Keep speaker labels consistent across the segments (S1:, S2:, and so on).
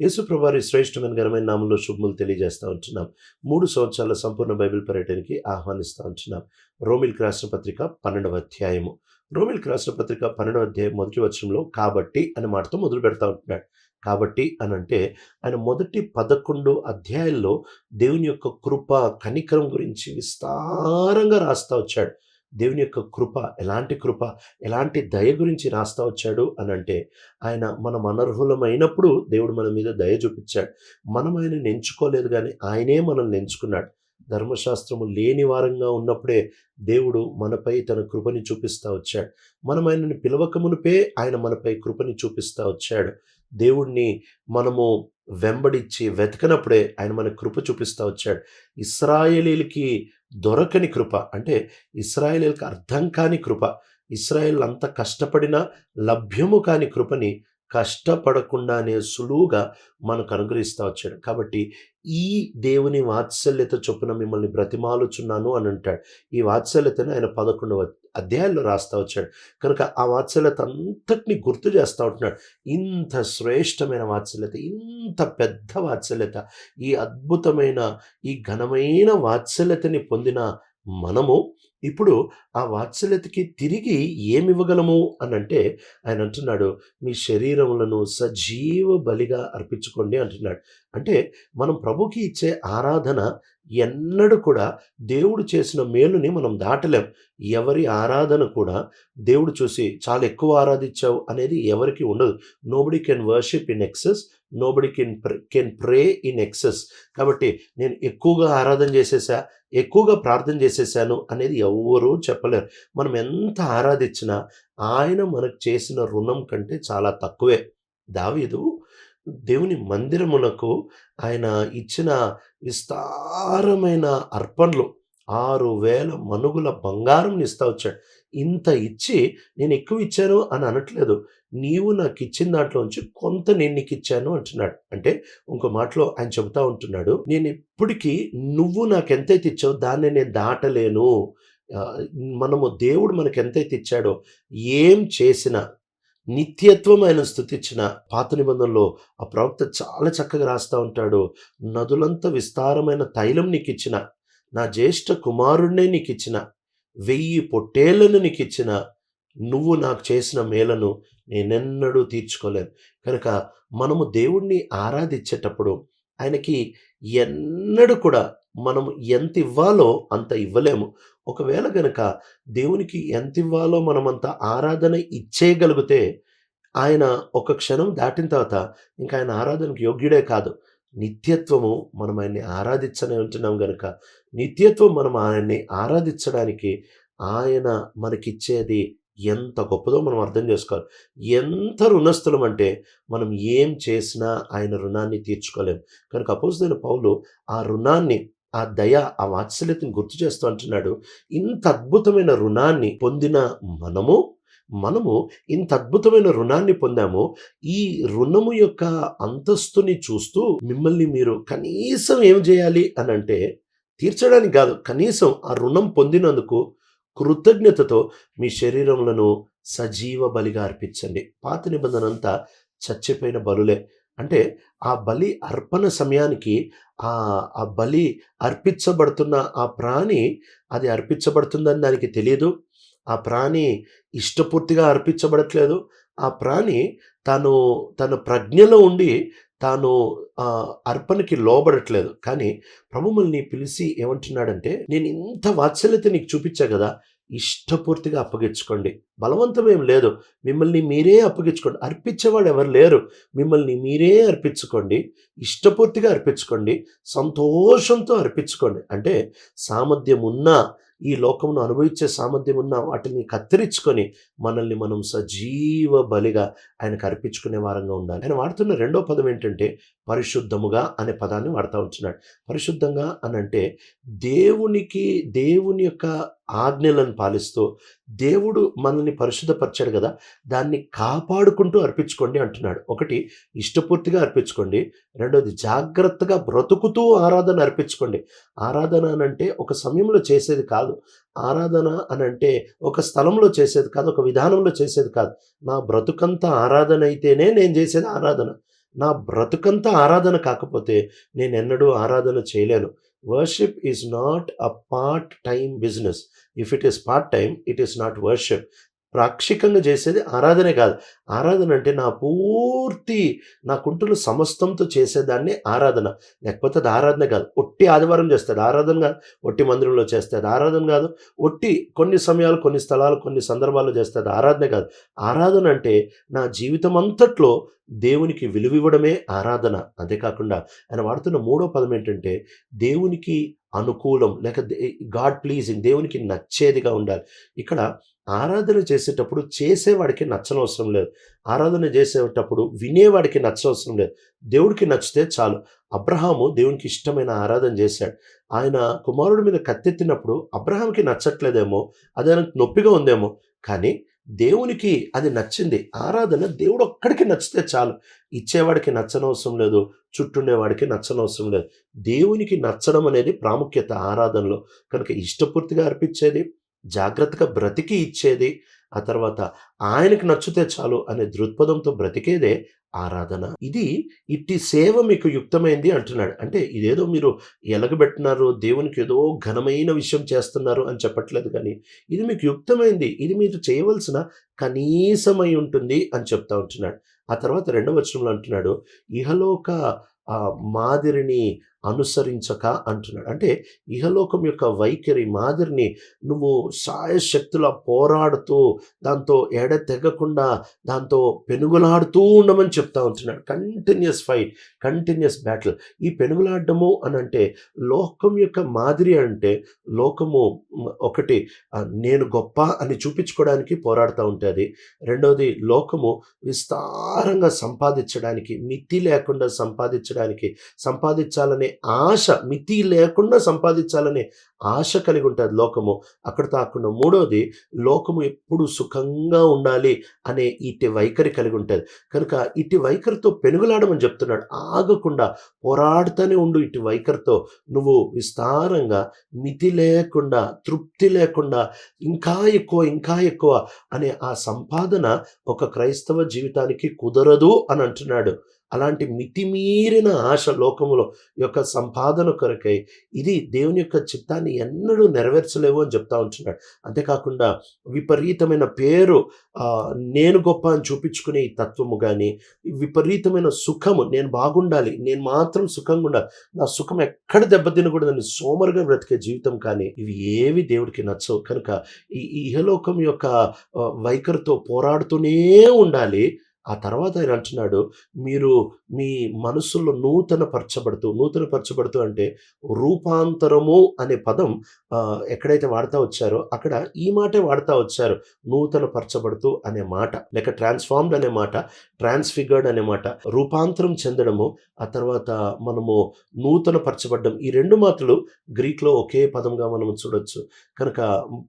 S1: యేసుప్రభారి శ్రేష్టమైన ఘనమైన నామంలో శుభములు తెలియజేస్తూ ఉంటున్నాం. మూడు సంవత్సరాల సంపూర్ణ బైబిల్ పర్యటనకి ఆహ్వానిస్తూ ఉంటున్నాం. రోమిల్కి రాసిన పత్రిక పన్నెండవ అధ్యాయము. రోమిల్కి రాసిన పత్రిక పన్నెండవ అధ్యాయం మొదటి వచనంలో కాబట్టి అనే మాటతో మొదలు పెడతా ఉంటున్నాడు. కాబట్టి అని అంటే ఆయన మొదటి పదకొండు అధ్యాయాల్లో దేవుని యొక్క కృప కనికరం గురించి విస్తారంగా రాస్తా వచ్చాడు. దేవుని యొక్క కృప ఎలాంటి కృప ఎలాంటి దయ గురించి రాస్తా వచ్చాడు అని అంటే ఆయన మనం అనర్హులమైనప్పుడు దేవుడు మన మీద దయ చూపించాడు. మనం ఆయన ఎంచుకోలేదు కానీ ఆయనే మనల్ని ఎంచుకున్నాడు. ధర్మశాస్త్రము లేని వారంగా ఉన్నప్పుడే దేవుడు మనపై తన కృపని చూపిస్తూ వచ్చాడు. మనం ఆయనని పిలవక ఆయన మనపై కృపని చూపిస్తూ వచ్చాడు. దేవుణ్ణి మనము వెంబడించి వెతకనప్పుడే ఆయన మన కృప చూపిస్తూ వచ్చాడు. ఇస్రాయేలీలకి దొరకని కృప అంటే ఇస్రాయేలీలకు అర్థం కాని కృప ఇస్రాయేల్ అంత కష్టపడిన లభ్యము కాని కృపని కష్టపడకుండానే సులువుగా మనకు అనుగ్రహిస్తూ వచ్చాడు. కాబట్టి ఈ దేవుని వాత్సల్యత చొప్పున మిమ్మల్ని బ్రతిమాలుచున్నాను అని అంటాడు. ఈ వాత్సల్యతను ఆయన పదకొండవ అధ్యాయాల్లో రాస్తా వచ్చాడు. కనుక ఆ వాత్సల్యత అంతటిని గుర్తు చేస్తూ ఉంటున్నాడు. ఇంత శ్రేష్టమైన వాత్సల్యత ఇంత పెద్ద వాత్సల్యత ఈ అద్భుతమైన ఈ ఘనమైన వాత్సల్యతని పొందిన మనము ఇప్పుడు ఆ వాత్సల్యతకి తిరిగి ఏమి ఇవ్వగలము అని అంటే ఆయన అంటున్నాడు మీ శరీరములను సజీవ బలిగా అర్పించుకోండి అంటున్నాడు. అంటే మనం ప్రభుకి ఇచ్చే ఆరాధన ఎన్నడూ కూడా దేవుడు చేసిన మేలుని మనం దాటలేం. ఎవరి ఆరాధన కూడా దేవుడు చూసి చాలా ఎక్కువ ఆరాధించావు అనేది ఎవరికి ఉండదు. Nobody can worship in excess nobody can can pray in excess కాబట్టి నేను ఎక్కువగా ఆరాధన చేసేసా ఎక్కువగా ప్రార్థన చేసేసాను అనేది ఎవరూ చెప్పలేరు. మనం ఎంత ఆరాధించినా ఆయన మనకు చేసిన రుణం కంటే చాలా తక్కువే. దావీదు దేవుని మందిరమునకు ఆయన ఇచ్చిన విస్తారమైన అర్పణలు ఆరు వేల మనుగుల బంగారం ఇస్తా వచ్చాడు. ఇంత ఇచ్చి నేను ఎక్కువ ఇచ్చాను అని అనట్లేదు. నీవు నాకు ఇచ్చిన దాంట్లోంచి కొంత నేను నీకు ఇచ్చాను అంటున్నాడు. అంటే ఇంకో మాటలో ఆయన చెబుతా ఉంటున్నాడు నేను ఇప్పటికీ నువ్వు నాకు ఎంతైతే ఇచ్చావు దాన్ని నేను దాటలేను. మనము దేవుడు మనకు ఎంతైతే ఇచ్చాడో ఏం చేసినా నిత్యత్వం ఆయన స్థుతించిన పాత నిబంధనలో ఆ ప్రవక్త చాలా చక్కగా రాస్తూ ఉంటాడు. నదులంత విస్తారమైన తైలం నీకు ఇచ్చిన నా జ్యేష్ఠ కుమారుణ్ణే నీకు ఇచ్చిన వెయ్యి పొట్టేళ్ళను నీకు ఇచ్చిన నువ్వు నాకు చేసిన మేలను నేనెన్నడూ తీర్చుకోలేను కనుక మనము దేవుణ్ణి ఆరాధించేటప్పుడు ఆయనకి ఎన్నడూ కూడా మనం ఎంత ఇవ్వాలో అంత ఇవ్వలేము. ఒకవేళ గనక దేవునికి ఎంత ఇవ్వాలో మనం అంత ఆరాధన ఇచ్చేయగలిగితే ఆయన ఒక క్షణం దాటిన తర్వాత ఇంకా ఆయన ఆరాధనకు యోగ్యుడే కాదు. నిత్యత్వము మనం ఆయన్ని ఆరాధించనే ఉంటున్నాం గనుక నిత్యత్వం మనం ఆయన్ని ఆరాధించడానికి ఆయన మనకిచ్చేది ఎంత గొప్పదో మనం అర్థం చేసుకోవాలి. ఎంత రుణస్థలం అంటే మనం ఏం చేసినా ఆయన రుణాన్ని తీర్చుకోలేము. కనుక అపోజిదైన పౌలు ఆ రుణాన్ని ఆ దయ ఆ వాత్సల్యతను గుర్తు చేస్తూ అంటున్నాడు ఇంత అద్భుతమైన రుణాన్ని పొందిన మనము మనము ఇంత అద్భుతమైన రుణాన్ని పొందాము ఈ రుణము యొక్క అంతస్తుని చూస్తూ మిమ్మల్ని మీరు కనీసం ఏం చేయాలి? అని అంటే తీర్చడానికి కాదు కనీసం ఆ రుణం పొందినందుకు కృతజ్ఞతతో మీ శరీరములను సజీవ బలిగా అర్పించండి. పాత నిబంధన అంతా చచ్చిపోయిన బలులే. అంటే ఆ బలి అర్పణ సమయానికి ఆ ఆ బలి అర్పించబడుతున్న ఆ ప్రాణి అది అర్పించబడుతుందని దానికి తెలియదు. ఆ ప్రాణి ఇష్టపూర్తిగా అర్పించబడట్లేదు. ఆ ప్రాణి తను తన ప్రజ్ఞలో ఉండి తాను అర్పణకి లోబడట్లేదు. కానీ ప్రభుమల్ని పిలిచి ఏమంటున్నాడంటే నేను ఇంత వాత్సల్యత నీకు చూపించా కదా ఇష్టపూర్తిగా అప్పగించుకోండి. బలవంతమేం లేదు. మిమ్మల్ని మీరే అప్పగించుకోండి. అర్పించేవాడు ఎవరు లేరు. మిమ్మల్ని మీరే అర్పించుకోండి. ఇష్టపూర్తిగా అర్పించుకోండి. సంతోషంతో అర్పించుకోండి. అంటే సామర్థ్యం ఉన్నా ఈ లోకమును అనుభవించే సామర్థ్యం ఉన్న వాటిని కత్తిరించుకొని మనల్ని మనం సజీవ బలిగా ఆయనకు అర్పించుకునే వారంగా ఉండాలి. ఆయన వాడుతున్న రెండో పదం ఏంటంటే పరిశుద్ధముగా అనే పదాన్ని వాడుతూ ఉంటున్నాడు. పరిశుద్ధంగా అని అంటే దేవునికి దేవుని యొక్క ఆజ్ఞలను పాలిస్తూ దేవుడు మనల్ని పరిశుద్ధపరిచాడు కదా దాన్ని కాపాడుకుంటూ అర్పించుకోండి అంటున్నాడు. ఒకటి ఇష్టపూర్తిగా అర్పించుకోండి. రెండోది జాగ్రత్తగా బ్రతుకుతూ ఆరాధన అర్పించుకోండి. ఆరాధన అని అంటే ఒక సమయంలో చేసేది కాదు. ఆరాధన అని అంటే ఒక స్థలంలో చేసేది కాదు ఒక విధానంలో చేసేది కాదు. నా బ్రతుకంతా ఆరాధన అయితేనే నేను చేసేది ఆరాధన. నా బ్రతుకంతా ఆరాధన కాకపోతే నేను ఎన్నడూ ఆరాధన చేయలేను. Worship is not a part time business. If it is part time, it is not worship. ప్రాక్షికంగా చేసేది ఆరాధనే కాదు. ఆరాధన అంటే నా పూర్తి నాకుంటున్న సమస్తంతో చేసేదాన్ని ఆరాధన. లేకపోతే అది ఆరాధన కాదు. ఒట్టి ఆదివారం చేస్తుంది ఆరాధన కాదు. ఒట్టి మందిరంలో చేస్తే అది ఆరాధన కాదు. ఒట్టి కొన్ని సమయాలు, కొన్ని స్థలాలు, కొన్ని సందర్భాల్లో చేస్తే ఆరాధన కాదు. ఆరాధన అంటే నా జీవితం అంతట్లో దేవునికి విలువివ్వడమే ఆరాధన. అంతేకాకుండా ఆయన వాడుతున్న మూడో పదం ఏంటంటే దేవునికి అనుకూలం లేక గాడ్ ప్లీజింగ్ దేవునికి నచ్చేదిగా ఉండాలి. ఇక్కడ ఆరాధన చేసేటప్పుడు చేసేవాడికి నచ్చనవసరం లేదు. ఆరాధన చేసేటప్పుడు వినేవాడికి నచ్చనవసరం లేదు. దేవుడికి నచ్చితే చాలు. అబ్రహాము దేవునికి ఇష్టమైన ఆరాధన చేశాడు. ఆయన కుమారుడి మీద కత్తెత్తినప్పుడు అబ్రహాంకి నచ్చట్లేదేమో, అది ఆయనకు నొప్పిగా ఉందేమో, కానీ దేవునికి అది నచ్చింది. ఆరాధన దేవుడు ఒక్కడికి నచ్చితే చాలు. ఇచ్చేవాడికి నచ్చనవసరం లేదు. చుట్టుండేవాడికి నచ్చనవసరం లేదు. దేవునికి నచ్చడం అనేది ప్రాముఖ్యత ఆరాధనలో. కనుక ఇష్టపూర్తిగా అర్పించేది, జాగ్రత్తగా బ్రతికి ఇచ్చేది, ఆ తర్వాత ఆయనకి నచ్చితే చాలు అనే దృక్పథంతో బ్రతికేదే ఆరాధన. ఇది ఇట్టి సేవ మీకు యుక్తమైంది అంటున్నాడు. అంటే ఇదేదో మీరు ఎలగబెట్టినారు, దేవునికి ఏదో ఘనమైన విషయం చేస్తున్నారు అని చెప్పట్లేదు కానీ ఇది మీకు యుక్తమైంది. ఇది మీరు చేయవలసిన కనీసమై ఉంటుంది అని చెప్తా ఉంటున్నాడు. ఆ తర్వాత రెండవ వచనంలో అంటున్నాడు, ఇహలోక మాదిరిని అనుసరించక అంటున్నాడు. అంటే ఇహలోకం యొక్క వైఖరి, మాదిరిని నువ్వు సాయశక్తుల పోరాడుతూ, దాంతో ఎడతెగకుండా, దాంతో పెనుగులాడుతూ ఉండమని చెప్తా ఉంటున్నాడు. Continuous fight, continuous battle. ఈ పెనుగలాడ్డము అని అంటే లోకం యొక్క మాదిరి అంటే లోకము ఒకటి నేను గొప్ప అని చూపించుకోవడానికి పోరాడుతూ ఉంటుంది రెండవది లోకము విస్తారంగా సంపాదించడానికి, మితి లేకుండా సంపాదించడానికి, సంపాదించాలనే ఆశ మితి లేకుండా సంపాదించాలనే ఆశ కలిగి ఉంటుంది లోకము. అక్కడ ఆగకుండా మూడోది లోకము ఎప్పుడు సుఖంగా ఉండాలి అనే ఇట్టి వైఖరి కలిగి ఉంటుంది కనుక ఇట్టి వైఖరితో పెనుగులాడమని చెప్తున్నాడు. ఆగకుండా పోరాడుతూనే ఉండు ఇట్టి వైఖరితో. నువ్వు విస్తారంగా మితి లేకుండా, తృప్తి లేకుండా ఇంకా ఎక్కువ, ఇంకా ఎక్కువ అనే ఆ సంపాదన ఒక క్రైస్తవ జీవితానికి కుదరదు అని అంటున్నాడు. అలాంటి మితిమీరిన ఆశ లోకములో యొక్క సంపాదన కొరకై ఇది దేవుని యొక్క చిత్తాన్ని ఎన్నడూ నెరవేర్చలేవు అని చెప్తా ఉంటున్నాడు. అంతేకాకుండా విపరీతమైన పేరు నేను గొప్ప అని చూపించుకునే ఈ తత్వము కానీ విపరీతమైన సుఖము నేను బాగుండాలి, నేను మాత్రం సుఖంగా ఉండాలి, నా సుఖం ఎక్కడ దెబ్బతినకూడదని సోమరుగా బ్రతికే జీవితం కానీ ఇవి ఏవి దేవుడికి నచ్చవు. కనుక ఈ ఇహలోకం యొక్క వైఖరితో పోరాడుతూనే ఉండాలి. ఆ తర్వాత ఆయన అంటున్నాడు, మీరు మీ మనసులో నూతన పరచబడుతూ, నూతన పరచబడుతూ అంటే రూపాంతరము అనే పదం ఎక్కడైతే వాడతా వచ్చారో అక్కడ ఈ మాటే వాడతా వచ్చారు. నూతన పరచబడుతూ అనే మాట, లేక ట్రాన్స్‌ఫార్మ్డ్ అనే మాట, ట్రాన్స్‌ఫిగర్డ్ అనే మాట. రూపాంతరం చెందడము, ఆ తర్వాత మనము నూతన పరచబడ్డం. ఈ రెండు మాటలు గ్రీక్‌లో ఒకే పదంగా మనం చూడొచ్చు. కనుక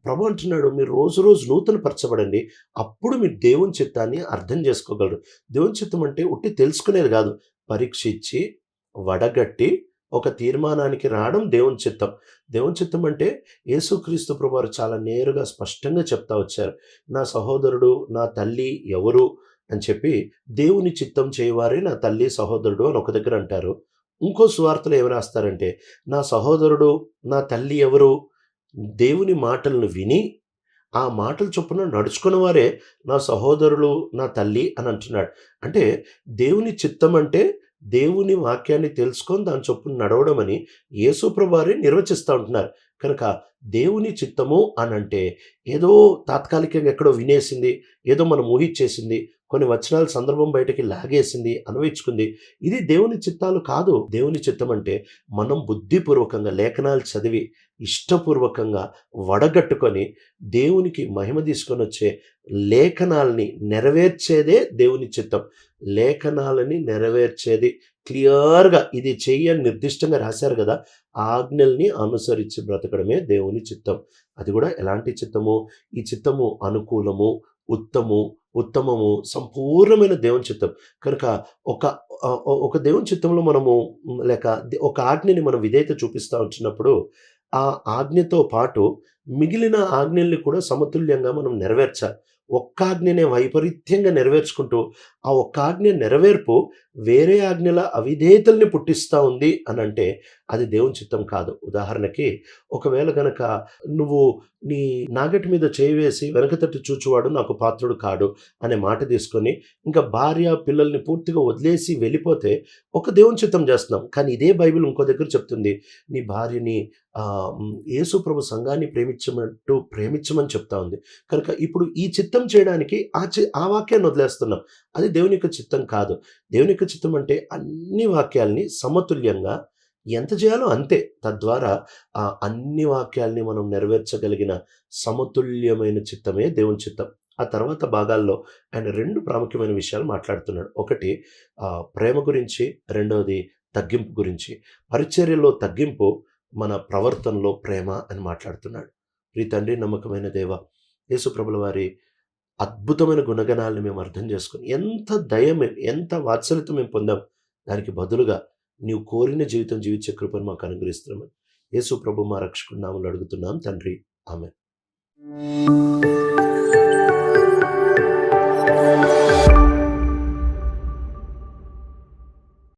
S1: ప్రభు అంటున్నాడు, మీరు రోజు రోజు నూతన పరచబడండి. అప్పుడు మీరు దేవుని చిత్తాన్ని అర్థం చేసుకో తెలుసుకోగలరు దేవుని చిత్తం అంటే ఉట్టి తెలుసుకునేది కాదు. పరీక్షించి, వడగట్టి ఒక తీర్మానానికి రావడం దేవుని చిత్తం. దేవుని చిత్తం అంటే యేసుక్రీస్తు ప్రభువారు చాలా నేరుగా స్పష్టంగా చెప్తా వచ్చారు. నా సహోదరుడు, నా తల్లి ఎవరు అని చెప్పి దేవుని చిత్తం చేయవారే నా తల్లి, సహోదరుడు అని ఒక దగ్గర అంటారు. ఇంకో సువార్తలు ఏమి రాస్తారంటే, నా సహోదరుడు, నా తల్లి ఎవరు? దేవుని మాటలను విని, ఆ మాటలు చొప్పున నడుచుకున్న వారే నా సహోదరులు, నా తల్లి అని అంటున్నాడు. అంటే దేవుని చిత్తం అంటే దేవుని వాక్యాన్ని తెలుసుకొని దాని చొప్పున నడవడం అని యేసుప్రభారే నిర్వచిస్తూ ఉంటున్నారు. కనుక దేవుని చిత్తము అనంటే ఏదో తాత్కాలికంగా ఎక్కడో వినేసింది, ఏదో మనం ఊహించేసింది కొన్ని వచనాల సందర్భం బయటకి లాగేసింది, అనువయించుకుంది ఇది దేవుని చిత్తాలు కాదు. దేవుని చిత్తం అంటే మనం బుద్ధిపూర్వకంగా లేఖనాలు చదివి, ఇష్టపూర్వకంగా వడగట్టుకొని దేవునికి మహిమ తీసుకొని వచ్చే లేఖనాలని నెరవేర్చేదే దేవుని చిత్తం. లేఖనాలని నెరవేర్చేది క్లియర్‌గా ఇది చెయ్యని నిర్దిష్టంగా రాశారు కదా ఆజ్ఞల్ని అనుసరించి బ్రతకడమే దేవుని చిత్తం. అది కూడా ఎలాంటి చిత్తము? ఈ చిత్తము అనుకూలము, ఉత్తము, ఉత్తమము, సంపూర్ణమైన దేవుని చిత్తం. కనుక ఒక ఒక దేవుని చిత్తంలో మనము లేక ఒక ఆజ్ఞని మనం విధేయత చూపిస్తా వచ్చినప్పుడు, ఆ ఆజ్ఞతో పాటు మిగిలిన ఆజ్ఞల్ని కూడా సమతుల్యంగా మనం నెరవేర్చాలి. ఒక్క ఆజ్ఞనే వైపరీత్యంగా నెరవేర్చుకుంటూ, ఆ ఒక్క ఆజ్ఞ నెరవేర్పు వేరే ఆజ్ఞల అవిధేయతల్ని పుట్టిస్తూ ఉంది అని అంటే అది దేవుని చిత్తం కాదు. ఉదాహరణకి ఒకవేళ గనక నువ్వు నీ నాగటి మీద చేయి వేసి వెనక తట్టు చూచువాడు నాకు పాత్రుడు కాడు అనే మాట తీసుకొని ఇంకా భార్య పిల్లల్ని పూర్తిగా వదిలేసి వెళ్ళిపోతే ఒక దేవుని చిత్తం చేస్తున్నాం. కానీ ఇదే బైబిల్ ఇంకో దగ్గర చెప్తుంది నీ భార్యని యేసు ప్రభు సంఘాన్ని ప్రేమించమంటూ ప్రేమించమని చెప్తా ఉంది. కనుక ఇప్పుడు ఈ చిత్తం చేయడానికి ఆ చి ఆ వాక్యాన్ని వదిలేస్తున్నాం. అది దేవుని యొక్క చిత్తం కాదు. దేవుని యొక్క చిత్తం అంటే అన్ని వాక్యాల్ని సమతుల్యంగా ఎంత చేయాలో అంతే. తద్వారా ఆ అన్ని వాక్యాల్ని మనం నెరవేర్చగలిగిన సమతుల్యమైన చిత్తమే దేవుని చిత్తం. ఆ తర్వాత భాగాల్లో ఆయన రెండు ప్రాముఖ్యమైన విషయాలు మాట్లాడుతున్నాడు. ఒకటి ప్రేమ గురించి రెండవది తగ్గింపు గురించి. పరిచర్యలో తగ్గింపు మన ప్రవర్తనలో ప్రేమ అని మాట్లాడుతున్నాడు. ప్రీ తండ్రి నమ్మకమైన దేవ యేసుప్రభుల వారి అద్భుతమైన గుణగణాలను మేము అర్థం చేసుకుని ఎంత దయ మేము ఎంత వాత్సల్యత మేము పొందాం దానికి బదులుగా నీవు కోరిన జీవితం జీవించే కృపను మాకు అనుగ్రహిస్తున్నామని యేసు ప్రభు మా రక్షకున్నామని అడుగుతున్నాం తండ్రి. ఆమె